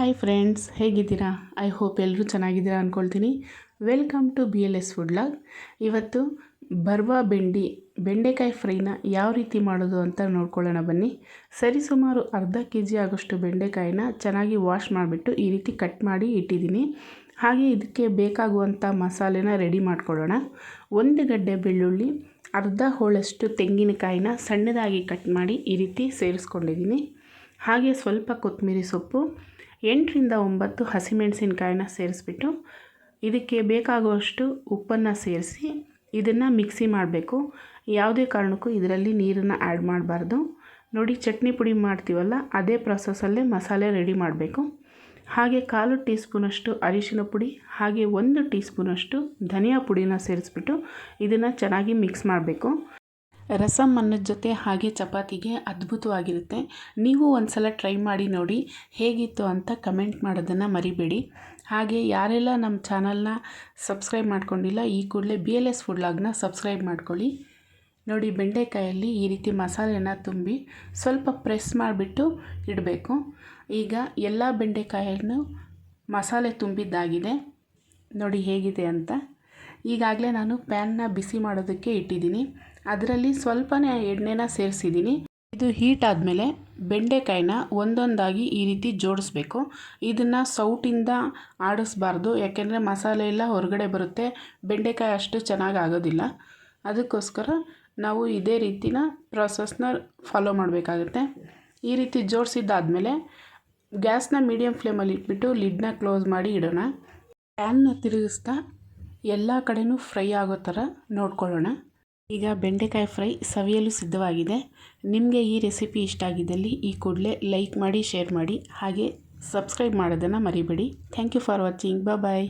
Hi friends ಹೇಗಿದ್ದೀರಾ? I hope ಎಲ್ಲರೂ ಚೆನ್ನಾಗಿದ್ದೀರಾ ಅಂದ್ಕೊಳ್ತೀನಿ welcome to B L S food log ಇವತ್ತು ಬರ್ವ ಬೆಂಡಿ, ಬೆಂಡೆಕಾಯಿ ಫ್ರೈನ ಯಾವ ರೀತಿ ಮಾಡೋದು ಅಂತ ನೋಡ್ಕೊಳ್ಳೋಣ ಬನ್ನಿ. ಸರಿಸುಮಾರು ಅರ್ಧ ಕೆ ಜಿ ಆಗೋಷ್ಟು ಬೆಂಡೆಕಾಯಿನ ಚೆನ್ನಾಗಿ ವಾಶ್ ಮಾಡಿಬಿಟ್ಟು ಈ ರೀತಿ ಕಟ್ ಮಾಡಿ ಇಟ್ಟಿದ್ದೀನಿ. ಹಾಗೆ ಇದಕ್ಕೆ ಬೇಕಾಗುವಂಥ ಮಸಾಲೆನ ರೆಡಿ ಮಾಡ್ಕೊಳ್ಳೋಣ. ಒಂದು ಗಡ್ಡೆ ಬೆಳ್ಳುಳ್ಳಿ, ಅರ್ಧ ಹೋಳಷ್ಟು ತೆಂಗಿನಕಾಯಿನ ಸಣ್ಣದಾಗಿ ಕಟ್ ಮಾಡಿ ಈ ರೀತಿ ಸೇರಿಸ್ಕೊಂಡಿದ್ದೀನಿ. ಹಾಗೆ ಸ್ವಲ್ಪ ಕೊತ್ತಂಬರಿ ಸೊಪ್ಪು ಎಂಟರಿಂದ ಒಂಬತ್ತು ಹಸಿಮೆಣಸಿನ್ಕಾಯಿನ ಸೇರಿಸ್ಬಿಟ್ಟು ಇದಕ್ಕೆ ಬೇಕಾಗುವಷ್ಟು ಉಪ್ಪನ್ನು ಸೇರಿಸಿ ಇದನ್ನು ಮಿಕ್ಸಿ ಮಾಡಬೇಕು. ಯಾವುದೇ ಕಾರಣಕ್ಕೂ ಇದರಲ್ಲಿ ನೀರನ್ನು ಆ್ಯಡ್ ಮಾಡಬಾರ್ದು. ನೋಡಿ, ಚಟ್ನಿ ಪುಡಿ ಮಾಡ್ತೀವಲ್ಲ, ಅದೇ ಪ್ರೊಸೆಸಲ್ಲೇ ಮಸಾಲೆ ರೆಡಿ ಮಾಡಬೇಕು. ಹಾಗೆ ಕಾಲು ಟೀ ಸ್ಪೂನಷ್ಟು ಅರಿಶಿನ ಪುಡಿ, ಹಾಗೆ ಒಂದು ಟೀ ಸ್ಪೂನಷ್ಟು ಧನಿಯಾ ಪುಡಿನ ಸೇರಿಸ್ಬಿಟ್ಟು ಇದನ್ನು ಚೆನ್ನಾಗಿ ಮಿಕ್ಸ್ ಮಾಡಬೇಕು. ರಸಮ್ ಅನ್ನದ ಜೊತೆ ಹಾಗೆ ಚಪಾತಿಗೆ ಅದ್ಭುತವಾಗಿರುತ್ತೆ. ನೀವು ಒಂದು ಸಲ ಟ್ರೈ ಮಾಡಿ ನೋಡಿ ಹೇಗಿತ್ತು ಅಂತ ಕಮೆಂಟ್ ಮಾಡೋದನ್ನು ಮರಿಬೇಡಿ. ಹಾಗೆ ಯಾರೆಲ್ಲ ನಮ್ಮ ಚಾನಲ್ನ ಸಬ್ಸ್ಕ್ರೈಬ್ ಮಾಡ್ಕೊಂಡಿಲ್ಲ, ಈ ಕೂಡಲೇ ಬಿ ಎಲ್ ಎಸ್ ಫುಡ್ ಲಾಗ್ನ ಸಬ್ಸ್ಕ್ರೈಬ್ ಮಾಡ್ಕೊಳ್ಳಿ. ನೋಡಿ ಬೆಂಡೆಕಾಯಲ್ಲಿ ಈ ರೀತಿ ಮಸಾಲೆನ ತುಂಬಿ ಸ್ವಲ್ಪ ಪ್ರೆಸ್ ಮಾಡಿಬಿಟ್ಟು ಇಡಬೇಕು. ಈಗ ಎಲ್ಲ ಬೆಂಡೆಕಾಯನ್ನು ಮಸಾಲೆ ತುಂಬಿದ್ದಾಗಿದೆ. ನೋಡಿ ಹೇಗಿದೆ ಅಂತ. ಈಗಾಗಲೇ ನಾನು ಪ್ಯಾನ್ನ ಬಿಸಿ ಮಾಡೋದಕ್ಕೆ ಇಟ್ಟಿದ್ದೀನಿ. ಅದರಲ್ಲಿ ಸ್ವಲ್ಪನೇ ಎಣ್ಣೆನ ಸೇರಿಸಿದ್ದೀನಿ ಇದು ಹೀಟ್ ಆದಮೇಲೆ ಬೆಂಡೆಕಾಯಿನ ಒಂದೊಂದಾಗಿ ಈ ರೀತಿ ಜೋಡಿಸ್ಬೇಕು. ಇದನ್ನು ಸೌಟಿಂದ ಆಡಿಸ್ಬಾರ್ದು, ಯಾಕೆಂದರೆ ಮಸಾಲೆ ಎಲ್ಲ ಹೊರಗಡೆ ಬರುತ್ತೆ, ಬೆಂಡೆಕಾಯಿ ಅಷ್ಟು ಚೆನ್ನಾಗಿ ಆಗೋದಿಲ್ಲ. ಅದಕ್ಕೋಸ್ಕರ ನಾವು ಇದೇ ರೀತಿನ ಪ್ರಾಸೆಸ್ನ ಫಾಲೋ ಮಾಡಬೇಕಾಗುತ್ತೆ. ಈ ರೀತಿ ಜೋಡಿಸಿದ್ದಾದಮೇಲೆ ಗ್ಯಾಸ್ನ ಮೀಡಿಯಮ್ ಫ್ಲೇಮಲ್ಲಿ ಇಟ್ಬಿಟ್ಟು ಲಿಡ್ನ ಕ್ಲೋಸ್ ಮಾಡಿ ಇಡೋಣ. ಪ್ಯಾನ್ನ ತಿರುಗಿಸ್ತಾ ಎಲ್ಲ ಕಡೆಯೂ ಫ್ರೈ ಆಗೋ ಥರ ನೋಡ್ಕೊಳ್ಳೋಣ. ಈಗ ಬೆಂಡೆಕಾಯಿ ಫ್ರೈ ಸವಿಯಲು ಸಿದ್ಧವಾಗಿದೆ. ನಿಮಗೆ ಈ ರೆಸಿಪಿ ಇಷ್ಟ ಆಗಿದ್ದಲ್ಲಿ ಈ ಕೂಡಲೇ ಲೈಕ್ ಮಾಡಿ, ಶೇರ್ ಮಾಡಿ, ಹಾಗೆ ಸಬ್ಸ್ಕ್ರೈಬ್ ಮಾಡೋದನ್ನು ಮರಿಬೇಡಿ. Thank you for watching. Bye